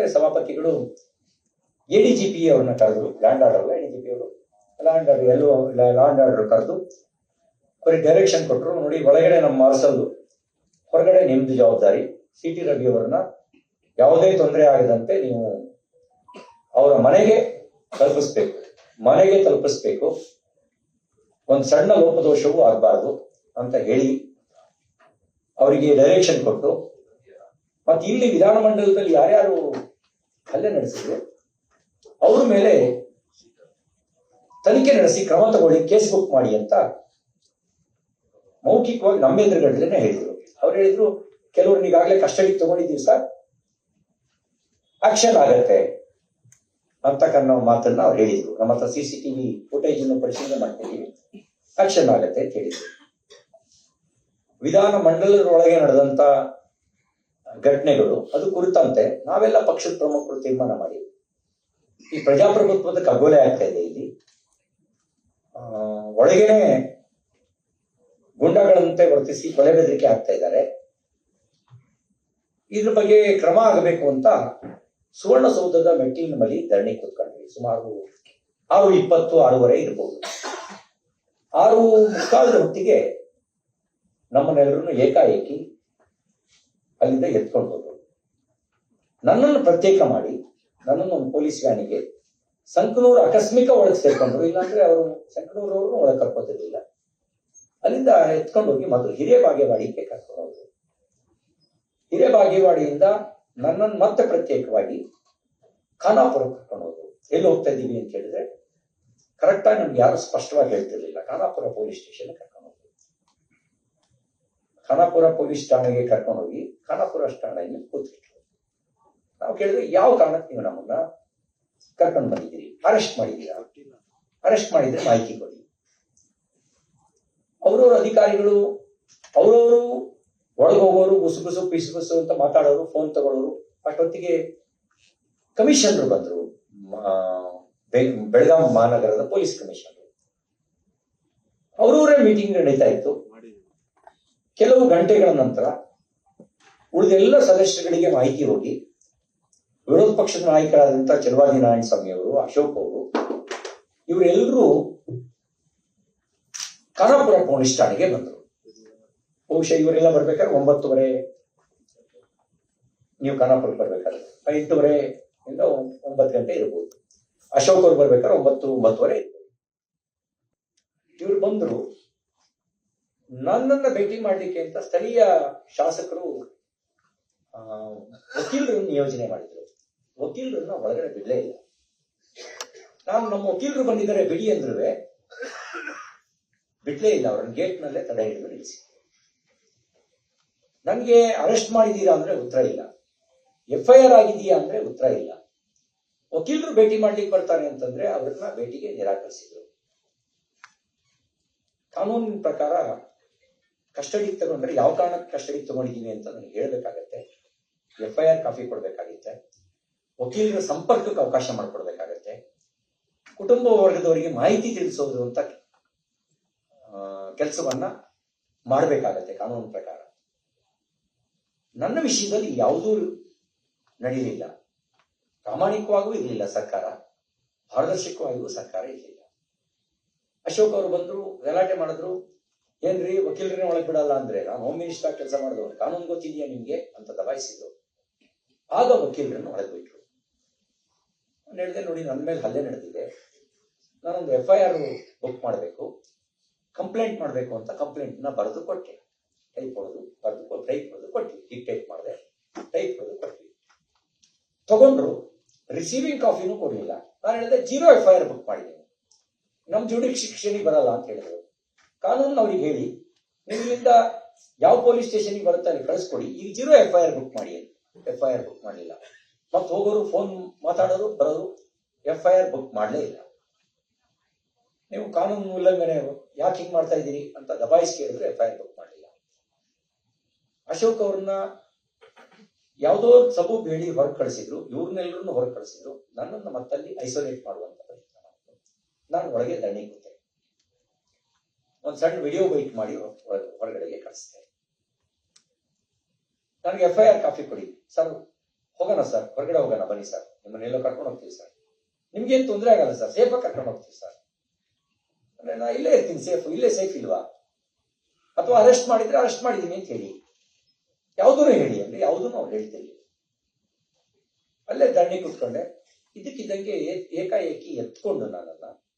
ಆಮೇಲೆ ಸಭಾಪತಿಗಳು A D G P ಅವ್ರನ್ನ ಕರೆದ್ರು, law and order A D G P ಅವರು? ಲ್ಯಾಂಡ್ ಆರ್ಡರ್, ಎಲ್ಲೋ ಲ್ಯಾಂಡ್ ಆರ್ಡರ್ ಕರೆದು ಅವ್ರಿಗೆ ಡೈರೆಕ್ಷನ್ ಕೊಟ್ಟರು ನೋಡಿ, ಒಳಗಡೆ ನಮ್ಮ ಅರಸಲ್ಲು ಹೊರಗಡೆ ನಿಮ್ದು ಜವಾಬ್ದಾರಿ, ಸಿ ಟಿ ರವಿ ಅವರನ್ನ ಯಾವುದೇ ತೊಂದರೆ ಆಗದಂತೆ ನೀವು ಅವರ ಮನೆಗೆ ತಲುಪಿಸ್ಬೇಕು. ಮನೆಗೆ ತಲುಪಿಸ್ಬೇಕು. ಒಂದು ಸಣ್ಣ ಲೋಪದೋಷವೂ ಆಗಬಾರ್ದು ಅಂತ ಹೇಳಿ ಅವರಿಗೆ ಡೈರೆಕ್ಷನ್ ಕೊಟ್ಟು, ಮತ್ತೆ ಇಲ್ಲಿ ವಿಧಾನಮಂಡಲದಲ್ಲಿ ಯಾರ್ಯಾರು ಹಲ್ಲೆ ನಡೆಸಿದ್ರು. ಅವ್ರ ಮೇಲೆ ತನಿಖೆ ನಡೆಸಿ ಕ್ರಮ ತಗೊಳ್ಳಿ, ಕೇಸ್ ಬುಕ್ ಮಾಡಿ ಅಂತ ಮೌಖಿಕವಾಗಿ ನಮ್ಮ ಎದುರುಗಡೆನೆ ಹೇಳಿದ್ರು. ಅವ್ರು ಹೇಳಿದ್ರು, ಕೆಲವ್ರನ್ನ ಈಗಾಗಲೇ ಕಸ್ಟಡಿಗೆ ತಗೊಂಡಿದ್ದೀವಿ ಸರ್. ಆಕ್ಷನ್ ಆಗತ್ತೆ ಅಂತಕ್ಕಂಥ ಮಾತನ್ನ ಅವ್ರು ಹೇಳಿದ್ರು. ನಮ್ಮ ಹತ್ರ ಸಿ ಸಿ ಟಿವಿ ಫುಟೇಜ್ ಅನ್ನು ಪರಿಶೀಲನೆ ಮಾಡ್ತೀವಿ. ಆಕ್ಷನ್ ಆಗತ್ತೆ ಅಂತ ಹೇಳಿದ್ರು. ವಿಧಾನ ಮಂಡಲದೊಳಗೆ ನಡೆದಂತ ಘಟನೆಗಳು, ಅದು ಕುರಿತಂತೆ ನಾವೆಲ್ಲ ಪಕ್ಷದ ಪ್ರಮುಖರು ತೀರ್ಮಾನ ಮಾಡಿ ಈ ಪ್ರಜಾಪ್ರಭುತ್ವದ ಕಗ್ಗೊಲೆ ಆಗ್ತಾ ಇದೆ ಇಲ್ಲಿ. ಒಳಗೇನೆ ಗುಂಡಗಳಂತೆ ವರ್ತಿಸಿ ಕೊಲೆ ಬೆದರಿಕೆ ಆಗ್ತಾ ಇದ್ದಾರೆ. ಇದ್ರ ಬಗ್ಗೆ ಕ್ರಮ ಆಗಬೇಕು ಅಂತ ಸುವರ್ಣಸೌಧದ ಮೆಟ್ಟಿಲಿನ ಬಳಿ ಧರಣಿ ಕೂತ್ಕೊಂಡ್ವಿ. ಸುಮಾರು ಆರು ಇಪ್ಪತ್ತು, ಆರೂವರೆ ಇರಬಹುದು ಆರು ಮುಕ್ಕಾಲದ ಹೊತ್ತಿಗೆ ನಮ್ಮನ್ನೆಲ್ಲರೂ ಏಕಾಏಕಿ ಅಲ್ಲಿಂದ ಎತ್ಕೊಂಡು ಹೋದ್ರು ನನ್ನನ್ನು ಪ್ರತ್ಯೇಕ ಮಾಡಿ, ನನ್ನನ್ನು ಒಂದು ಪೊಲೀಸ್ ವ್ಯಾನಿಗೆ ಸಂಕನೂರು ಆಕಸ್ಮಿಕ ಒಳಗೆ ಸೇರ್ಕೊಂಡ್ರು. ಇಲ್ಲಾಂದ್ರೆ ಅವರು ಸಂಕನೂರವ್ರನ್ನು ಒಳಗೆ ಕರ್ಕೊತಿರ್ಲಿಲ್ಲ. ಅಲ್ಲಿಂದ ಎತ್ಕೊಂಡು ಹೋಗಿ ಮತ್ತು ಹಿರಿಯ ಬಾಗೇವಾಡಿಗೆ ಕರ್ಕೊಂಡು ಹೋದ್ರು ಹಿರೇಬಾಗೇವಾಡಿಯಿಂದ ನನ್ನನ್ನು ಮತ್ತೆ ಪ್ರತ್ಯೇಕವಾಗಿ ಖಾನಾಪುರಕ್ಕೆ ಕರ್ಕೊಂಡು ಹೋದ್ರು ಎಲ್ಲಿ ಹೋಗ್ತಾ ಇದ್ದೀವಿ ಅಂತ ಹೇಳಿದ್ರೆ ಕರೆಕ್ಟಾಗಿ ನಮ್ಗೆ ಯಾರು ಸ್ಪಷ್ಟವಾಗಿ ಹೇಳ್ತಿರ್ಲಿಲ್ಲ. Khanapur police station Khanapur police ಠಾಣೆಗೆ ಕರ್ಕೊಂಡು ಹೋಗಿ ಖಾನಾಪುರ ಠಾಣೆಯಲ್ಲಿ ಕೂತ್ಬಿಟ್ರು. ನಾವು ಕೇಳಿದ್ರೆ ಯಾವ ಕಾರಣಕ್ಕೆ ನೀವು ನಮ್ಮನ್ನ ಕರ್ಕೊಂಡು ಬಂದಿದ್ದೀರಿ? ಅರೆಸ್ಟ್ ಮಾಡಿದ್ದೀರಾ? ಅರೆಸ್ಟ್ ಮಾಡಿದ್ರೆ ಮಾಹಿತಿ ಕೊಡಿ. ಅವ್ರವ್ರ ಅಧಿಕಾರಿಗಳು, ಅವರವರು ಒಳಗೆ ಹೋಗೋರು ಪಿಸು ಪಿಸುಗುಸು ಅಂತ ಮಾತಾಡೋರು ಫೋನ್ ತಗೊಳ್ಳೋರು ಅಷ್ಟೊತ್ತಿಗೆ ಕಮಿಷನರ್ ಬಂದ್ರು. ಬೆಳಗಾವಿ ಮಹಾನಗರದ ಪೊಲೀಸ್ ಕಮಿಷನರ್. ಅವರವರೇ ಮೀಟಿಂಗ್ ನಡೀತಾ ಇತ್ತು. ಕೆಲವು ಗಂಟೆಗಳ ನಂತರ ಉಳಿದ ಎಲ್ಲ ಸದಸ್ಯರುಗಳಿಗೆ ಮಾಹಿತಿ ಹೋಗಿ ವಿರೋಧ ಪಕ್ಷದ ನಾಯಕರಾದಂತಹ ಚಲವಾದಿ ನಾರಾಯಣ ಸ್ವಾಮಿ ಅವರು, ಅಶೋಕ್ ಅವರು, ಇವರೆಲ್ಲರೂ ಖಾನಾಪುರ ಪೊಲೀಸ್ ಠಾಣೆಗೆ ಬಂದರು. ಬಹುಶಃ ಇವರೆಲ್ಲ ಬರ್ಬೇಕಾದ್ರೆ ಒಂಬತ್ತುವರೆ ನೀವು ಖಾನಾಪುರಕ್ಕೆ ಬರ್ಬೇಕಾದ್ರೆ ಎಂಟೂವರೆ ಇಂದ ಒಂಬತ್ತು ಗಂಟೆ ಇರ್ಬೋದು. ಅಶೋಕ್ ಅವ್ರು ಬರ್ಬೇಕಾದ್ರೆ ಒಂಬತ್ತು, ಒಂಬತ್ತುವರೆ ಇರ್ಬೋದು. ಇವ್ರು ಬಂದ್ರು. ನನ್ನನ್ನ ಭೇಟಿ ಮಾಡ್ಲಿಕ್ಕೆ ಅಂತ ಸ್ಥಳೀಯ ಶಾಸಕರು ವಕೀಲರನ್ನು ನಿಯೋಜನೆ ಮಾಡಿದ್ರು. ವಕೀಲರನ್ನ ಒಳಗಡೆ ಬಿಡಲೇ ಇಲ್ಲ. ನಾನು ನಮ್ಮ ವಕೀಲರು ಬಂದಿದ್ದಾರೆ ಬಿಡಿ ಅಂದ್ರೂ ಬಿಡ್ಲೇ ಇಲ್ಲ, ಅವ್ರನ್ನ ಗೇಟ್ ನಲ್ಲೇ ತಡೆ ಹಿಡಿದು ನಿಲ್ಲಿಸಿ. ನನ್ಗೆ ಅರೆಸ್ಟ್ ಮಾಡಿದೀರಾ ಅಂದ್ರೆ ಉತ್ತರ ಇಲ್ಲ. ಎಫ್ ಐ ಆಗಿದೆಯಾ ಅಂದ್ರೆ ಉತ್ತರ ಇಲ್ಲ. ವಕೀಲರು ಭೇಟಿ ಮಾಡ್ಲಿಕ್ಕೆ ಬರ್ತಾರೆ ಅಂತಂದ್ರೆ ಅವ್ರನ್ನ ಭೇಟಿಗೆ ನಿರಾಕರಿಸಿದ್ರು. ಕಾನೂನಿನ ಪ್ರಕಾರ ಕಸ್ಟಡಿಗೆ ತಗೊಂಡ್ರೆ ಯಾವ ಕಾರಣಕ್ಕೆ ಕಸ್ಟಡಿಗೆ ತಗೊಂಡಿದೀವಿ ಅಂತ ನನಗೆ ಹೇಳ್ಬೇಕಾಗತ್ತೆ. ಎಫ್ ಐ ಆರ್ ಕಾಪಿ ಕೊಡ್ಬೇಕಾಗತ್ತೆ. ವಕೀಲರ ಸಂಪರ್ಕಕ್ಕೆ ಅವಕಾಶ ಮಾಡಿಕೊಡ್ಬೇಕಾಗತ್ತೆ. ಕುಟುಂಬ ವರ್ಗದವರಿಗೆ ಮಾಹಿತಿ ತಿಳಿಸೋದು ಅಂತ ಕೆಲಸವನ್ನ ಮಾಡಬೇಕಾಗತ್ತೆ ಕಾನೂನು ಪ್ರಕಾರ. ನನ್ನ ವಿಷಯದಲ್ಲಿ ಯಾವುದೂ ನಡೆಯಲಿಲ್ಲ. ಪ್ರಾಮಾಣಿಕವಾಗೂ ಇರಲಿಲ್ಲ ಸರ್ಕಾರ. ಪಾರದರ್ಶಕವಾಗಿಯೂ ಸರ್ಕಾರ ಇರಲಿಲ್ಲ. ಅಶೋಕ್ ಅವರು ಬಂದ್ರು, ಗಲಾಟೆ ಮಾಡಿದ್ರು ಏನ್ರಿ ವಕೀಲರನ್ನ ಒಳಗೆ ಬಿಡಲ್ಲ ಅಂದ್ರೆ ನಾನು ಹೋಮ್ ಮಿನಿಸ್ಟರ್ ಕೆಲಸ ಮಾಡಿದವನು, ಕಾನೂನು ಗೊತ್ತಿದೆಯಾ ನಿಮ್ಗೆ ಅಂತ ದಬಾಯಿಸಿದ್ರು ಆಗ ವಕೀಲರನ್ನ ಒಳಗೆ ಬಿಟ್ರು. ನಾನು ಹೇಳಿದೆ ನೋಡಿ ನನ್ನ ಮೇಲೆ ಹಲ್ಲೆ ನಡೆದಿದೆ. ನಾನೊಂದು ಎಫ್ ಐ ಆರ್ ಬುಕ್ ಮಾಡಬೇಕು. ಕಂಪ್ಲೇಂಟ್ ಮಾಡಬೇಕು ಅಂತ ಕಂಪ್ಲೇಂಟ್ನ ಬರೆದು ಕೊಟ್ಟೆ. ಟೈಪ್ ಹೊಡೆದು, ಬರೆದು ಟೈಪ್ ಹೊಡೆದು ಕೊಟ್ವಿ ಟೈಪ್ ಮಾಡಿದೆ. ಟೈಪ್ ಹೊಡೆದು ಕೊಟ್ವಿ ತಗೊಂಡ್ರು ರಿಸೀವಿಂಗ್ ಕಾಫಿನೂ ಕೊಡಲಿಲ್ಲ. ನಾನು ಹೇಳಿದೆ, zero F I R book ಮಾಡಿದ್ದೀನಿ. ನಮ್ಮ ಜುಡಿಕ್ಷಿಕ್ಷನಿಗೆ ಬರಲ್ಲ, ಅಂತ ಹೇಳಿದ್ರು. ಕಾನೂನು ಅವ್ರಿಗೆ ಹೇಳಿ, ನೀವು ಇಲ್ಲಿಂದ ಯಾವ ಪೊಲೀಸ್ ಸ್ಟೇಷನ್ಗೆ ಬರುತ್ತೆ ಅಲ್ಲಿ ಕಳಿಸ್ಕೊಡಿ. ಈಗ zero F I R book ಮಾಡಿ ಎಫ್ ಐ ಆರ್ ಬುಕ್ ಮಾಡಲಿಲ್ಲ ಮತ್ತೆ ಹೋಗೋರು ಫೋನ್ ಮಾತಾಡೋರು, ಬರೋರು ಎಫ್ ಐ ಆರ್ ಬುಕ್ ಮಾಡಲೇ ಇಲ್ಲ. ನೀವು ಕಾನೂನು ಉಲ್ಲಂಘನೆ ಯಾಕೆ ಹಿಂಗ್ ಮಾಡ್ತಾ ಇದ್ದೀರಿ ಅಂತ ದಬಾಯಿಸಿ ಕೇಳಿದ್ರೆ ಎಫ್ ಐ ಆರ್ ಬುಕ್ ಮಾಡಲಿಲ್ಲ. ಅಶೋಕ್ ಅವ್ರನ್ನ ಯಾವುದೋ ಸಬೂಬ್ ಹೇಳಿ ಹೊರಗೆ ಕಳಿಸಿದ್ರು ಇವ್ರನ್ನೆಲ್ಲರನ್ನು ಹೊರಗೆ ಕಳಿಸಿದ್ರು, ನನ್ನನ್ನು ಮತ್ತಲ್ಲಿ ಐಸೋಲೇಟ್ ಮಾಡುವಂತ ಪ್ರಯತ್ನ ನಾನು ಒಳಗೆ ದಂಡಿ ಕೂತೆ. ಒಂದ್ ಸಣ್ಣ ವಿಡಿಯೋ ಬೈಟ್ ಮಾಡಿ ಹೊರ- ಹೊರಗಡೆಗೆ ಕಳಿಸ್ತೇನೆ. ನನಗೆ ಎಫ್ ಐ ಆರ್ ಕಾಪಿ ಕೊಡಿ. ಸರ್, ಹೋಗೋಣ ಸರ್. ಹೊರಗಡೆ ಹೋಗೋಣ, ಬನ್ನಿ ಸರ್. ನಿಮ್ಮನ್ನೆಲ್ಲೋ ಕರ್ಕೊಂಡು ಹೋಗ್ತೀವಿ ಸರ್. ನಿಮ್ಗೇನು ತೊಂದರೆ ಆಗಲ್ಲ ಸರ್. ಸೇಫಾಗಿ ಕರ್ಕೊಂಡು ಹೋಗ್ತೀವಿ ಸರ್. ಅಂದ್ರೆ ನಾ ಇಲ್ಲೇ ಇರ್ತೀನಿ ಸೇಫ್ ಇಲ್ಲೇ ಸೇಫ್ ಇಲ್ವಾ? ಅಥವಾ ಅರೆಸ್ಟ್ ಮಾಡಿದ್ರೆ ಅರೆಸ್ಟ್ ಮಾಡಿದೀನಿ ಅಂತ ಹೇಳಿ. ಯಾವುದೂ ಹೇಳಿ, ಅಂದ್ರೆ ಯಾವುದೂ ಅವ್ರು ಹೇಳ್ತಿರ್ಲಿಲ್ಲ ಅಲ್ಲೇ ದಂಡಿ ಕುತ್ಕೊಂಡೆ. ಇದಕ್ಕಿದ್ದಂಗೆ ಏಕಾಏಕಿ ಎತ್ಕೊಂಡು ನನ್ನನ್ನ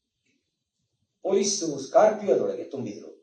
ಪೊಲೀಸು ಸ್ಕಾರ್ಪಿಯೋದೊಳಗೆ ತುಂಬಿದ್ರು